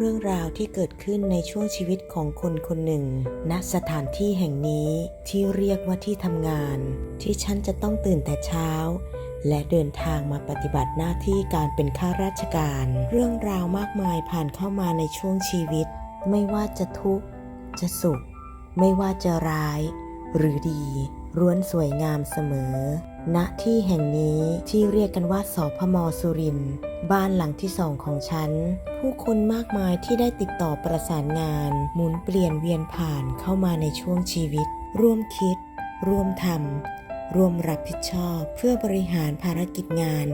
เรื่องราวที่เกิดขึ้นในช่วงชีวิตของคนคนหนึ่งณสถานที่แห่งนี้ที่เรียกว่าที่ทำงาน ที่ฉันจะต้องตื่นแต่เช้า และเดินทางมาปฏิบัติหน้าที่การเป็นข้าราชการ เรื่องราวมากมายผ่านเข้ามาในช่วงชีวิต ไม่ว่าจะทุกข์ จะสุข ไม่ว่าจะร้าย หรือดีร้วนสวยงามเสมอ ณที่แห่งนี้ที่เรียกกันว่าสพมสุรินทร์บ้านหลังที่สองของฉัน ผู้คนมากมายที่ได้ติดต่อประสานงาน หมุนเปลี่ยนเวียนผ่านเข้ามาในช่วงชีวิต ร่วมคิด ร่วมทำร่วมรับผิดชอบ เพื่อบริหารภารกิจงาน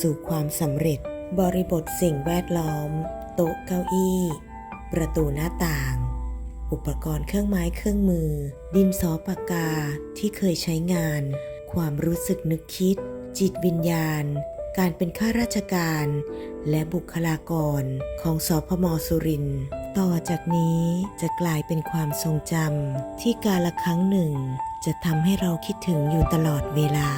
สู่ความสำเร็จ บริบทสิ่งแวดล้อม โต๊ะเก้าอี้ ประตูหน้าต่าง อุปกรณ์เครื่องไม้เครื่องมือ ดินสอปากกาที่เคยใช้งาน ความรู้สึกนึกคิด จิตวิญญาณ การเป็นข้าราชการ และบุคลากรของสพมสุรินต่อจากนี้จะกลายเป็นความทรงจำที่กาละครั้งหนึ่ง จะทำให้เราคิดถึงอยู่ตลอดเวลา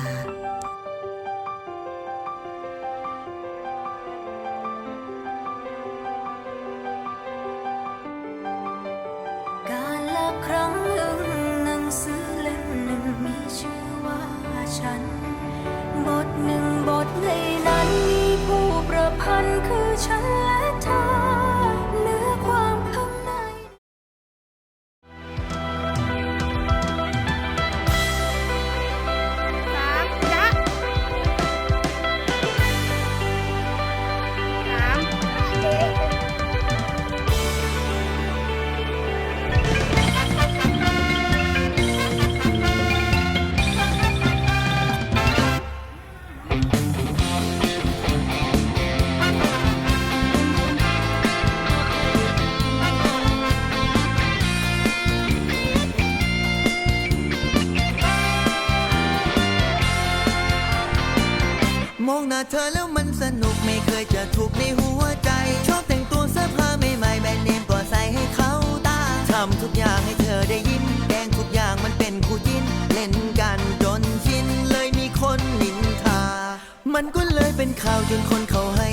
การละครั้ง ฉัน บทหนึ่งบทในนั้นมีผู้ประพันธ์คือ น้าเธอแล้วมันสนุกไม่เคยจะถูกในหัวใจ ชอบแต่งตัวเสื้อผ้าใหม่ๆแบรนด์เนมก็ใส่ให้เขาตาทำทุกอย่างให้เธอได้ยินแดงทุกอย่างมันเป็นคู่จิ้น เล่นกันจนชินเลยมีคนนินทา มันก็เลยเป็นข่าวจนคนเขาให้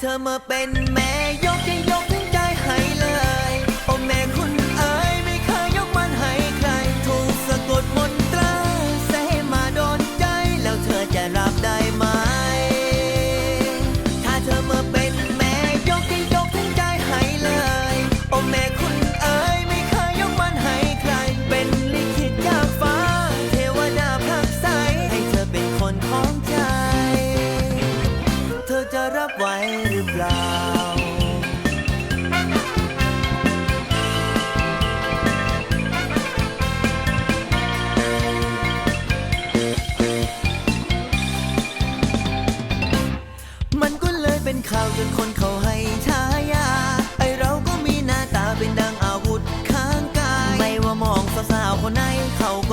เธอมาเป็นแม่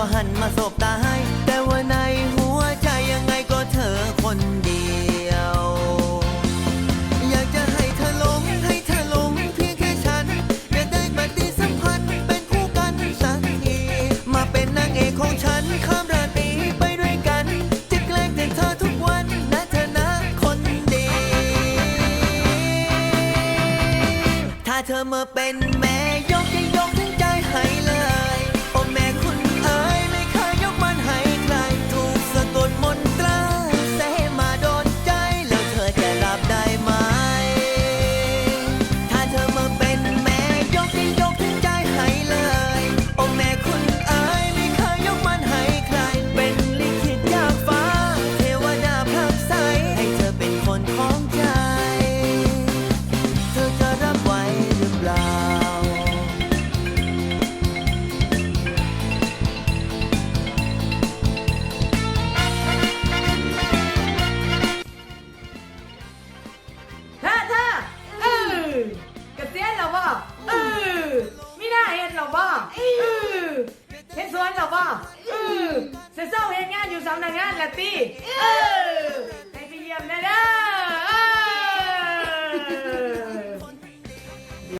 ก็หันมาสบตาให้ แต่ว่าในหัวใจยังไงก็เธอคนเดียว อยากจะให้เธอหลงให้เธอหลงเพียงแค่ฉัน อยากได้ปฏิสัมพันธ์เป็นคู่กันสักที มาเป็นนางเอกของฉันข้ามราตรีไปด้วยกันจะแกล้งแต่เธอทุกวันนะเธอนะคนดี ถ้าเธอมาเป็นแม่ยกจะยกทั้งใจให้ จะเศร้าเห็นงานอยู่สำนักงานละตีเออให้ไปเยี่ยมนะเด้อ